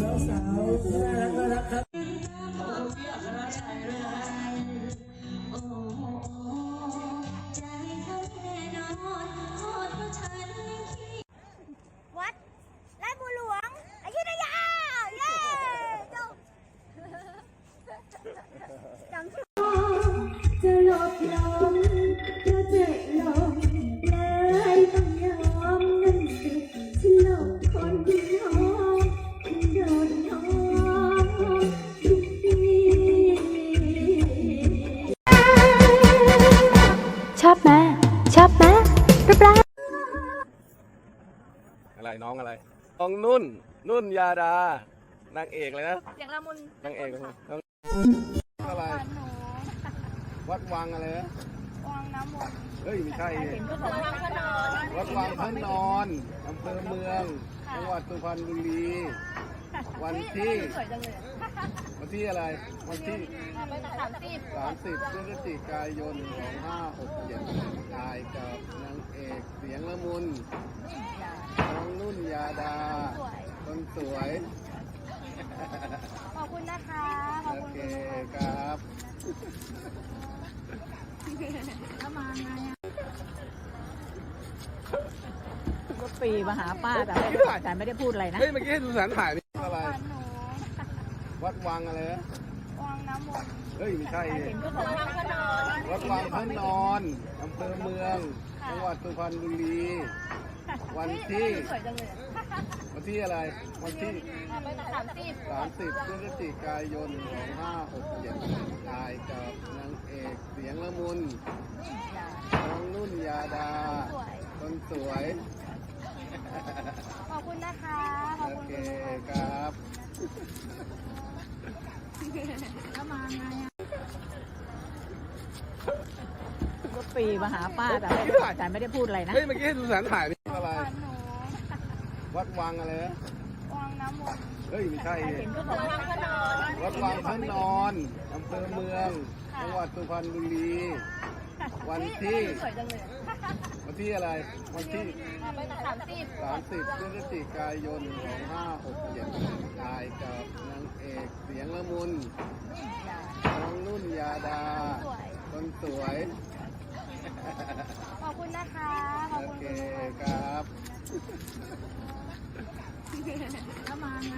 น้องสาวน่ารักน่ารักครับขอบคุณพี่อัครชัยด้วยนะ อะไรน้องอะไรน้องนุ่น นุ่นยาดานางเอกเลยนะเสียงละมุนนางเอกน้องอะไรหนูวัดวังอะไรนะวางน้ำมนต์เฮ้ยไม่ใช่เห็นก็บอกว่าก็นอนวัดวังพระนอนอำเภอเมืองจังหวัดสุพรรณบุรี วันที่สวยจังเลยวันที่อะไร วันที่ไปสามสิบ30พฤศจิกายน2567ถ่ายกับนางเอกเสียงละมุนน้องนุ่นยาดาสวยคนสวย ขอบคุณนะคะ ขอบโอคุณเคครับ แล้วมาไงอะ ก็ปรีมาหาป้าแต่ไม่แต่ไม่ได้พูดอะไรนะเฮ้ยเมื่อกี้ให้ดูสารถ่ายนี่อะไรหนูวัดวังอะไรนะวางน้ำมนต์เฮ้ยไม่ใช่เห็นก็บอกว่าก็นอนวัดวังพระนอนอำเภอเมืองจังหวัดสุพรรณบุรีวันที่สวยจังเลยวันที่อะไร วันที่ไปสามสิบ30พฤศจิกายน2567ถ่ายกับนางเอกเสียงละมุนน้องนุ่นยาดาสวยคนสวย ขอบคุณนะคะ ขอบโอคุณเคครับแล้วมาไงอะก็ปรีมาหาป้าแต่ไม่แต่ไม่ได้พูดอะไรนะ เฮ้ยเมื่อกี้ให้ดูสารถ่ายนี่อะไรหนูวัดวังอะไรนะวางน้ำมนต์เฮ้ยไม่ใช่เห็นก็บอกว่าก็นอนวัดวังพระนอนอำเภอเมือง จังหวัดสุพรรณบุรี วันที่ส วยจังเลยวันที่อะไร วันที่ไปสามสิบ30พฤศจิกายน 2567ถ่ายกับนางเอกเสียงละมุนน้องนุ่นยาดาสวยคนสวย ขอบคุณนะคะ ขอบโอคุณเคครับ แล้วมาไง